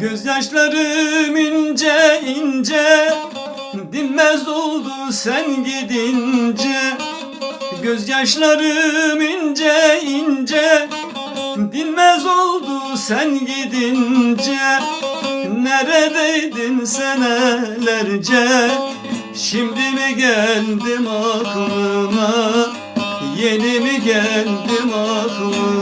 Gözyaşlarım ince ince Dinmez oldu sen gidince. Gözyaşlarım ince ince Dinmez oldu sen gidince. Neredeydin senelerce Şimdi mi geldim aklıma? Yeni mi geldim aklıma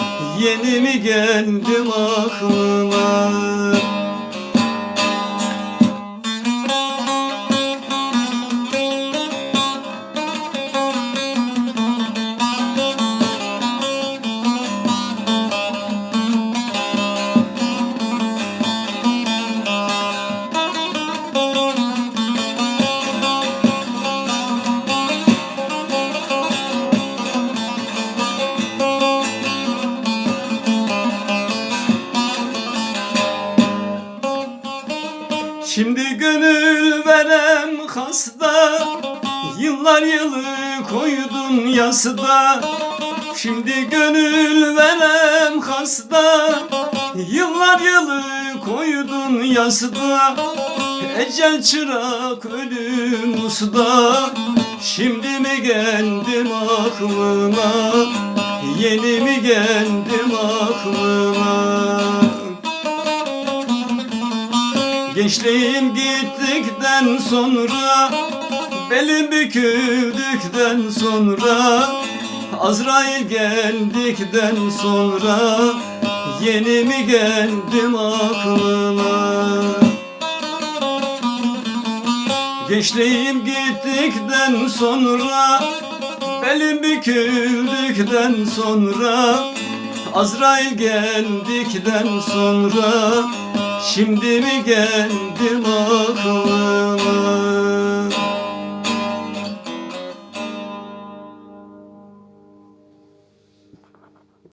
Yeni mi geldim aklıma Şimdi gönül verem hasta. Yıllar yılı koydun yasda Şimdi gönül verem hasta. Yıllar yılı koydun yasda Ecel çırak ölüm usta. Şimdi mi geldim aklıma Yeni mi geldim aklıma Gençliğim gittikten sonra Belim büküldükten sonra Azrail geldikten sonra Yeni mi geldim aklıma Gençliğim gittikten sonra Belim büküldükten sonra Azrail geldikten sonra Şimdi mi geldim aklıma